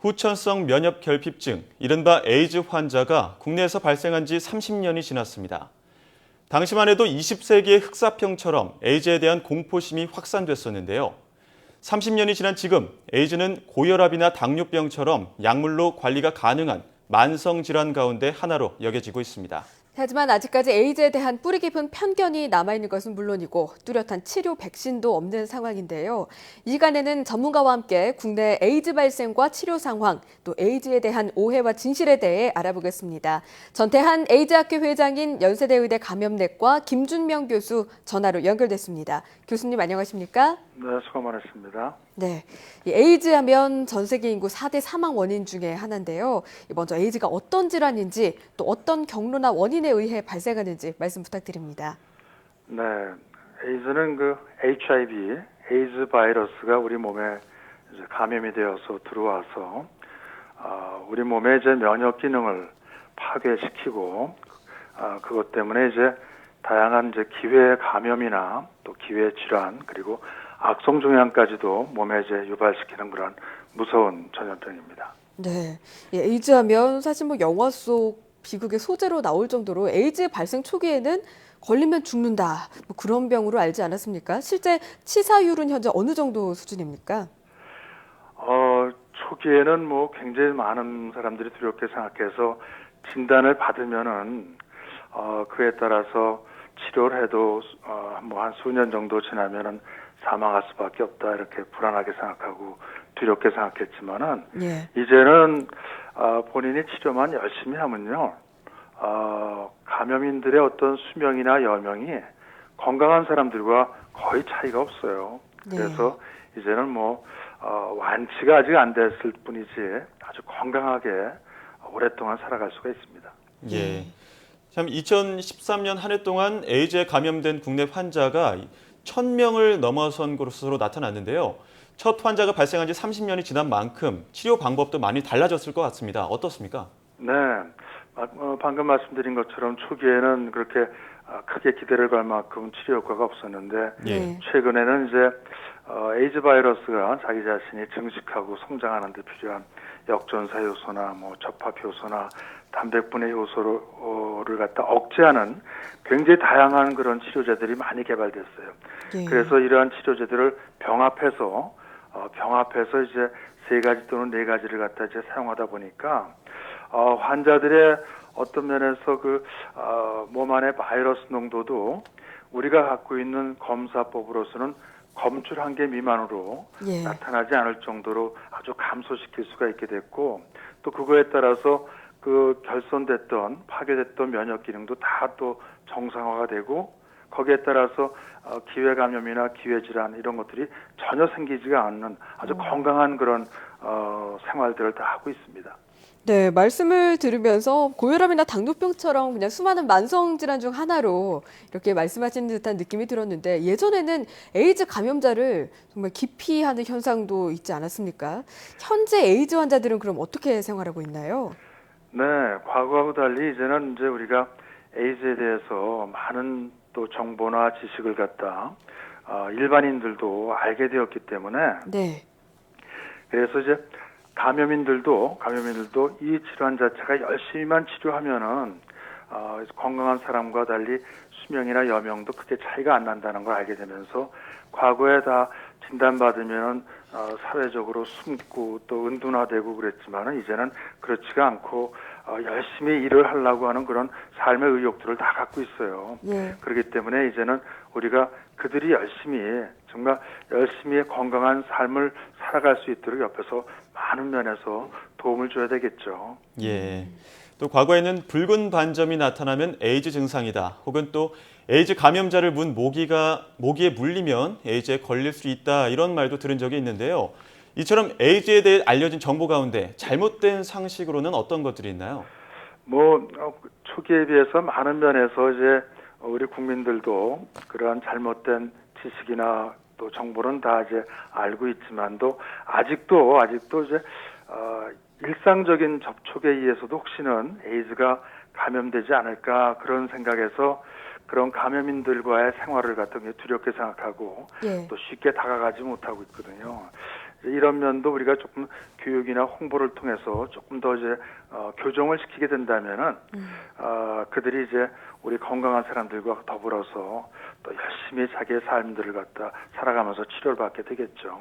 후천성 면역 결핍증, 이른바 에이즈 환자가 국내에서 발생한 지 30년이 지났습니다. 당시만 해도 20세기의 흑사병처럼 에이즈에 대한 공포심이 확산됐었는데요. 30년이 지난 지금 에이즈는 고혈압이나 당뇨병처럼 약물로 관리가 가능한 만성 질환 가운데 하나로 여겨지고 있습니다. 하지만 아직까지 에이즈에 대한 뿌리 깊은 편견이 남아있는 것은 물론이고 뚜렷한 치료 백신도 없는 상황인데요. 이 시간에는 전문가와 함께 국내 에이즈 발생과 치료 상황, 또 에이즈에 대한 오해와 진실에 대해 알아보겠습니다. 전태한 에이즈학회 회장인 연세대 의대 감염내과 김준명 교수 전화로 연결됐습니다. 교수님 안녕하십니까? 네, 수고 많으십니다. 네. 이 에이즈 하면 전 세계 인구 4대 사망 원인 중에 하나인데요. 먼저 에이즈가 어떤 질환인지 또 어떤 경로나 원인에 의해 발생하는지 말씀 부탁드립니다. 네, 에이즈는 그 HIV, 에이즈 바이러스가 우리 몸에 이제 감염이 되어서 들어와서 어, 우리 몸의 이제 면역 기능을 파괴시키고 어, 그것 때문에 이제 다양한 이제 기회 감염이나 또 기회 질환 그리고 악성 종양까지도 몸에 이제 유발시키는 그런 무서운 전염병입니다. 네. 이 에이즈 하면 사실 뭐 영화 속 비극의 소재로 나올 정도로 에이즈 발생 초기에는 걸리면 죽는다. 뭐 그런 병으로 알지 않았습니까? 실제 치사율은 현재 어느 정도 수준입니까? 어, 초기에는 뭐 굉장히 많은 사람들이 두렵게 생각해서 진단을 받으면은 어, 그에 따라서 치료를 해도 어, 뭐한 수년 정도 지나면은 사망할 수밖에 없다 이렇게 불안하게 생각하고 두렵게 생각했지만은 예. 이제는 어, 본인이 치료만 열심히 하면요, 어, 감염인들의 어떤 수명이나 여명이 건강한 사람들과 거의 차이가 없어요. 네. 그래서 이제는 뭐 어, 완치가 아직 안 됐을 뿐이지 아주 건강하게 오랫동안 살아갈 수가 있습니다. 예. 참 2013년 한 해 동안 에이즈에 감염된 국내 환자가 1000명을 넘어선 것으로 나타났는데요. 첫 환자가 발생한 지 30년이 지난 만큼 치료 방법도 많이 달라졌을 것 같습니다. 어떻습니까? 네, 마- 어, 방금 말씀드린 것처럼 초기에는 그렇게 아, 크게 기대를 걸 만큼 치료 효과가 없었는데 예. 네. 최근에는 이제 어, 에이즈 바이러스가 자기 자신이 증식하고 성장하는 데 필요한 역전사 요소나 뭐 접합 요소나 단백분해 요소를 갖다 억제하는 굉장히 다양한 그런 치료제들이 많이 개발됐어요. 예. 그래서 이러한 치료제들을 병합해서 어, 병합해서 이제 세 가지 또는 네 가지를 갖다 이제 사용하다 보니까 어, 환자들의 어떤 면에서 그 어, 몸 안의 바이러스 농도도 우리가 갖고 있는 검사법으로서는 검출 한개 미만으로 예. 나타나지 않을 정도로 아주 감소시킬 수가 있게 됐고 또 그거에 따라서 그 결손됐던 파괴됐던 면역 기능도 다 또 정상화가 되고 거기에 따라서 어, 기회 감염이나 기회 질환 이런 것들이 전혀 생기지가 않는 아주 건강한 그런 어, 생활들을 다 하고 있습니다. 네, 말씀을 들으면서 고혈압이나 당뇨병처럼 그냥 수많은 만성 질환 중 하나로 이렇게 말씀하시는 듯한 느낌이 들었는데 예전에는 에이즈 감염자를 정말 기피하는 현상도 있지 않았습니까? 현재 에이즈 환자들은 그럼 어떻게 생활하고 있나요? 네, 과거하고 달리 이제는 이제 우리가 에이즈에 대해서 많은 또 정보나 지식을 갖다 어, 일반인들도 알게 되었기 때문에 네. 그래서 이제 감염인들도 감염인들도 이 질환 자체가 열심히만 치료하면은 어, 건강한 사람과 달리 수명이나 여명도 크게 차이가 안 난다는 걸 알게 되면서 과거에 다 진단받으면 어, 사회적으로 숨고 또 은둔화되고 그랬지만은 이제는 그렇지가 않고 어, 열심히 일을 하려고 하는 그런 삶의 의욕들을 다 갖고 있어요. 예. 그렇기 때문에 이제는 우리가 그들이 열심히 정말 열심히 건강한 삶을 살아갈 수 있도록 옆에서 많은 면에서 도움을 줘야 되겠죠. 예. 또 과거에는 붉은 반점이 나타나면 에이즈 증상이다. 혹은 또 에이즈 감염자를 문 모기가 모기에 물리면 에이즈에 걸릴 수 있다. 이런 말도 들은 적이 있는데요. 이처럼 에이즈에 대해 알려진 정보 가운데 잘못된 상식으로는 어떤 것들이 있나요? 뭐 어, 초기에 비해서 많은 면에서 이제 우리 국민들도 그러한 잘못된 지식이나 또 정보는 다 이제 알고 있지만도 아직도 아직도 이제 어, 일상적인 접촉에 의해서도 혹시는 에이즈가 감염되지 않을까 그런 생각에서 그런 감염인들과의 생활을 갖다 두렵게 생각하고 예. 또 쉽게 다가가지 못하고 있거든요. 이런 면도 우리가 조금 교육이나 홍보를 통해서 조금 더 이제 어, 교정을 시키게 된다면은 어, 그들이 이제 우리 건강한 사람들과 더불어서 또 열심히 자기의 삶들을 갖다 살아가면서 치료를 받게 되겠죠.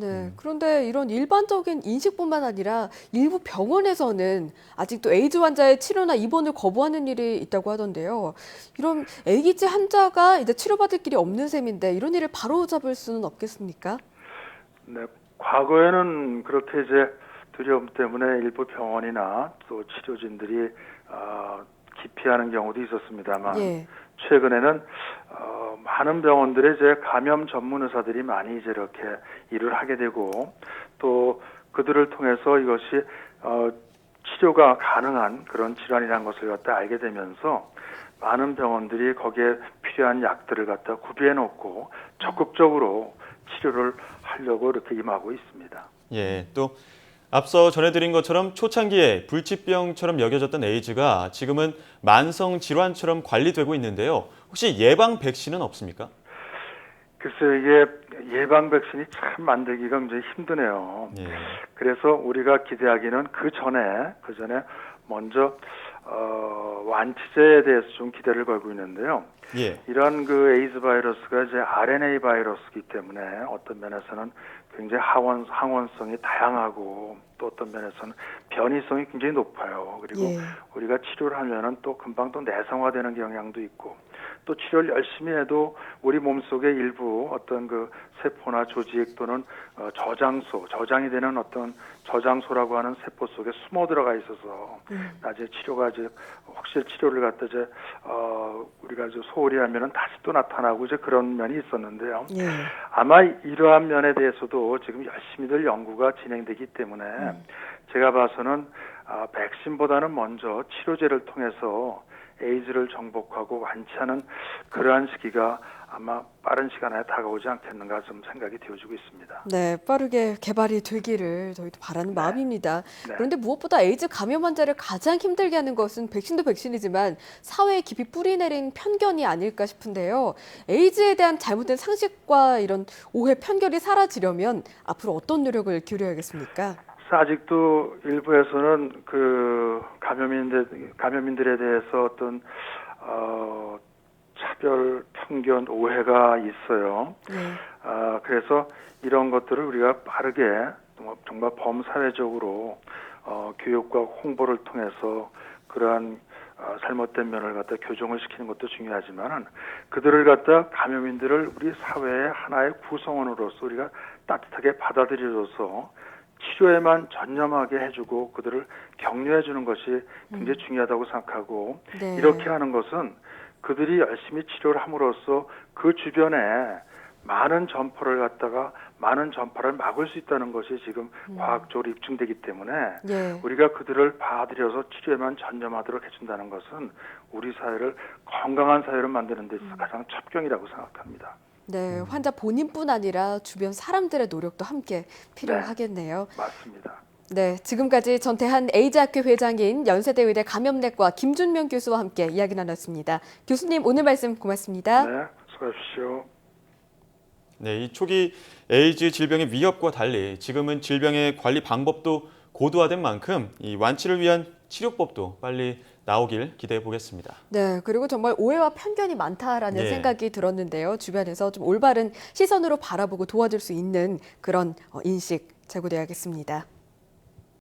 네, 그런데 이런 일반적인 인식뿐만 아니라 일부 병원에서는 아직도 에이즈 환자의 치료나 입원을 거부하는 일이 있다고 하던데요. 이런 에이즈 환자가 이제 치료받을 길이 없는 셈인데 이런 일을 바로 잡을 수는 없겠습니까? 네, 과거에는 그렇게 이제 두려움 때문에 일부 병원이나 또 치료진들이 어, 기피하는 경우도 있었습니다만 예. 최근에는 어, 많은 병원들의 이제 감염 전문 의사들이 많이 이제 이렇게 일을 하게 되고 또 그들을 통해서 이것이 어, 치료가 가능한 그런 질환이라는 것을 갖다 알게 되면서 많은 병원들이 거기에 필요한 약들을 갖다 구비해 놓고 적극적으로 치료를 하려고 이렇게 임하고 있습니다. 예, 또 앞서 전해드린 것처럼 초창기에 불치병처럼 여겨졌던 에이즈가 지금은 만성 질환처럼 관리되고 있는데요. 혹시 예방 백신은 없습니까? 글쎄 이게 예방 백신이 참 만들기가 굉장히 힘드네요. 예. 그래서 우리가 기대하기는 그 전에 그 전에 먼저 어, 완치제에 대해서 좀 기대를 걸고 있는데요. 예. 이런 그 에이즈 바이러스가 이제 RNA 바이러스이기 때문에 어떤 면에서는 굉장히 항원 항원성이 다양하고 또 어떤 면에서는 변이성이 굉장히 높아요. 그리고 예. 우리가 치료를 하면은 또 금방 또 내성화되는 경향도 있고 또 치료를 열심히 해도 우리 몸속의 일부 어떤 그 세포나 조직 또는 어, 저장소, 저장이 되는 어떤 저장소라고 하는 세포 속에 숨어 들어가 있어서 음. 나중에 치료가 이제 확실히 치료를 갖다 이제 어 우리가 이제 소홀히 하면은 다시 또 나타나고 이제 그런 면이 있었는데요. 예. 아마 이러한 면에 대해서도 지금 열심히들 연구가 진행되기 때문에 제가 봐서는 아, 백신보다는 먼저 치료제를 통해서 에이즈를 정복하고 완치하는 그러한 시기가 아마 빠른 시간 안에 다가오지 않겠는가 좀 생각이 되어지고 있습니다. 네, 빠르게 개발이 되기를 저희도 바라는 마음입니다. 네. 그런데 무엇보다 에이즈 감염 환자를 가장 힘들게 하는 것은 백신도 백신이지만 사회에 깊이 뿌리내린 편견이 아닐까 싶은데요. 에이즈에 대한 잘못된 상식과 이런 오해 편견이 사라지려면 앞으로 어떤 노력을 기울여야겠습니까? 그래서 아직도 일부에서는 그 감염인들 감염인들에 대해서 어떤 어 차별 편견 오해가 있어요. 네. 아 그래서 이런 것들을 우리가 빠르게 정말- 정말 범사회적으로 어 교육과 홍보를 통해서 그러한 어, 잘못된 면을 갖다 교정을 시키는 것도 중요하지만은 그들을 갖다 감염인들을 우리 사회의 하나의 구성원으로서 우리가 따뜻하게 받아들여줘서 치료에만 전념하게 해주고 그들을 격려해 주는 것이 굉장히 중요하다고 생각하고 네. 이렇게 하는 것은 그들이 열심히 치료를 함으로써 그 주변에 많은 전파를 갖다가 많은 전파를 막을 수 있다는 것이 지금 과학적으로 입증되기 때문에 예. 우리가 그들을 봐들여서 치료에만 전념하도록 해준다는 것은 우리 사회를 건강한 사회로 만드는 데 있어서 가장 첩경이라고 생각합니다. 네, 환자 본인뿐 아니라 주변 사람들의 노력도 함께 필요하겠네요. 맞습니다. 네, 지금까지 전태한 에이즈학교 회장인 연세대 의대 감염내과 김준명 교수와 함께 이야기 나눴습니다. 교수님 오늘 말씀 고맙습니다. 네, 수고하십시오. 네, 이 초기 에이즈 질병의 위협과 달리 지금은 질병의 관리 방법도 고도화된 만큼 이 완치를 위한 치료법도 빨리 나오길 기대해 보겠습니다. 네, 그리고 정말 오해와 편견이 많다라는 네. 생각이 들었는데요. 주변에서 좀 올바른 시선으로 바라보고 도와줄 수 있는 그런 어, 인식 제고돼야겠습니다.